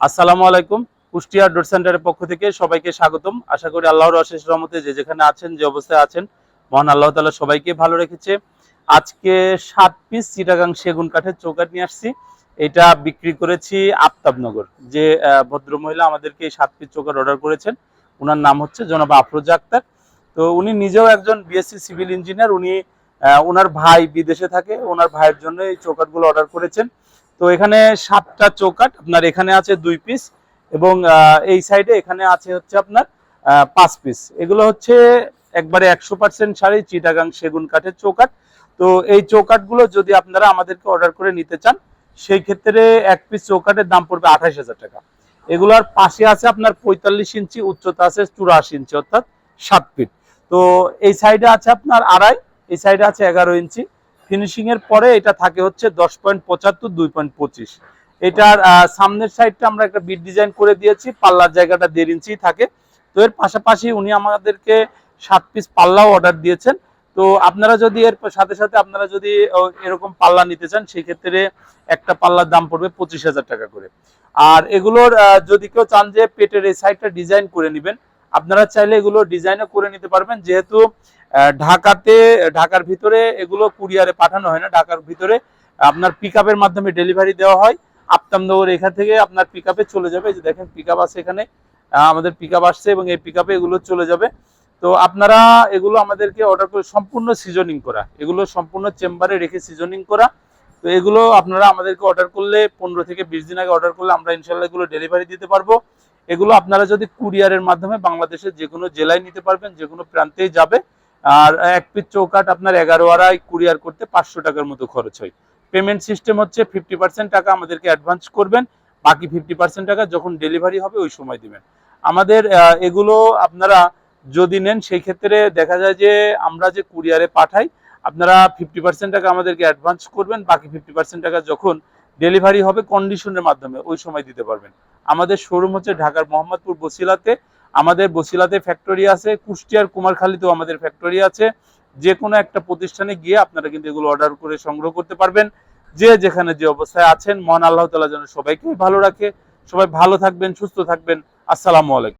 আসসালামু আলাইকুম। কুষ্টিয়া ডোর সেন্টারের পক্ষ থেকে সবাইকে স্বাগতম। আশা করি আল্লাহর অশেষ রহমতে যে যেখানে আছেন যে অবস্থায় আছেন মহান আল্লাহ তালা সবাইকে ভালো রেখেছে। আজকে সাত পিস চিটাগাং সেগুন কাঠের চৌকাট নিয়ে আসছি। এটা বিক্রি করেছি আফতাবনগর। যে আহ, ভদ্রমহিলা আমাদেরকে এই সাত পিস চৌকাট অর্ডার করেছেন ওনার নাম হচ্ছে জনাব আফরোজা আক্তার। তো উনি নিজেও একজন বিএসসি সিভিল ইঞ্জিনিয়ার উনি ওনার ভাই বিদেশে থাকে ওনার ভাইয়ের জন্য এই চৌকাঠগুলো অর্ডার করেছেন। তো এখানে সাতটা চৌকাঠ, আপনার এখানে আছে দুই পিস এবং এই সাইডে এখানে আছে হচ্ছে আপনার পাঁচ পিস এগুলো হচ্ছে একবারে একশো পার্সেন্ট শাড়ি, চিটাগাং সেগুন কাঠের চৌকাঠ। তো এই চৌকাঠগুলো যদি আপনারা আমাদেরকে অর্ডার করে নিতে চান, সেই ক্ষেত্রে এক পিস চৌকাঠের দাম পড়বে আঠাশ হাজার টাকা। এগুলোর পাশে আছে আপনার পঁয়তাল্লিশ ইঞ্চি, উচ্চতা আছে চুরাশি ইঞ্চি, অর্থাৎ সাত ফিট তো এই সাইডে আছে আপনার আড়াই, এই সাইডে আছে এগারো ইঞ্চি। ফিনিশিং এর পরে এটা থাকে হচ্ছে দশ পয়েন্ট পঁচাত্তর, দুই পয়েন্ট পঁচিশ। এটার সামনের সাইডটা আমরা একটা বিট ডিজাইন করে দিয়েছি, পাল্লার জায়গাটা দেড় ইঞ্চি থাকে। তো এর পাশাপাশি উনি আমাদেরকে সাত পিস পাল্লাও অর্ডার দিয়েছেন। তো আপনারা যদি এর সাথে সাথে আপনারা যদি এরকম পাল্লা নিতে চান, সেই ক্ষেত্রে একটা পাল্লার দাম পড়বে পঁচিশ হাজার টাকা করে। আর এগুলোর যদি কেউ চান যে পেটের এই সাইডটা ডিজাইন করে নেবেন, আপনারা চাইলে এগুলো ডিজাইনও করে নিতে পারবেন। যেহেতু ঢাকাতে, ঢাকার ভিতরে এগুলো কুরিয়ারে পাঠানো হয় না। ঢাকার ভিতরে আপনার পিক মাধ্যমে ডেলিভারি দেওয়া হয়। আপতামনগর এখান থেকে আপনার পিক চলে যাবে। যে দেখেন পিক আছে এখানে। আমাদের পিক আসছে এবং এই পিক এগুলো চলে যাবে। তো আপনারা এগুলো আমাদেরকে অর্ডার করে সম্পূর্ণ সিজনিং করা। এগুলো সম্পূর্ণ চেম্বারে রেখে সিজনিং করা। তো এগুলো আপনারা আমাদেরকে অর্ডার করলে পনেরো থেকে বিশ দিন আগে অর্ডার করলে আমরা ইনশাল্লাহ এগুলো ডেলিভারি দিতে পারব। এগুলো আপনারা যদি কুরিয়ারের মাধ্যমে বাংলাদেশের যে কোনো জেলায় নিতে পারবেন, যে কোনো প্রান্তেই যাবে। আর এক পিস চৌকাট আপনার এগারো আড়াই কুরিয়ার করতে পাঁচশো টাকার মতো খরচ হয়। পেমেন্ট সিস্টেম হচ্ছে ফিফটি টাকা আমাদেরকে অ্যাডভান্স করবেন, বাকি ফিফটি পার্সেন্ট টাকা যখন ডেলিভারি হবে ওই সময় দিবেন। আমাদের এগুলো আপনারা যদি নেন, সেই ক্ষেত্রে দেখা যায় যে আমরা যে কুরিয়ারে পাঠাই, আপনারা ফিফটি পার্সেন্ট টাকা আমাদেরকে অ্যাডভান্স করবেন, বাকি ফিফটি পার্সেন্ট টাকা যখন ডেলিভারি হবে কন্ডিশনের মাধ্যমে ওই সময় দিতে পারবেন। আমাদের শোরুম হচ্ছে ঢাকার মোহাম্মদপুর বসিলাতে আমাদের বসিলাতে ফ্যাক্টরি আছে, কুষ্টিয়ার কুমারখালীতেও আমাদের ফ্যাক্টরি আছে। যে কোনো একটা প্রতিষ্ঠানে গিয়ে আপনারা কিন্তু এগুলো অর্ডার করে সংগ্রহ করতে পারবেন। যে যেখানে যে অবস্থায় আছেন, মহান আল্লাহ তালা যেন সবাইকে ভালো রাখে। সবাই ভালো থাকবেন, সুস্থ থাকবেন। আসসালামু আলাইকুম।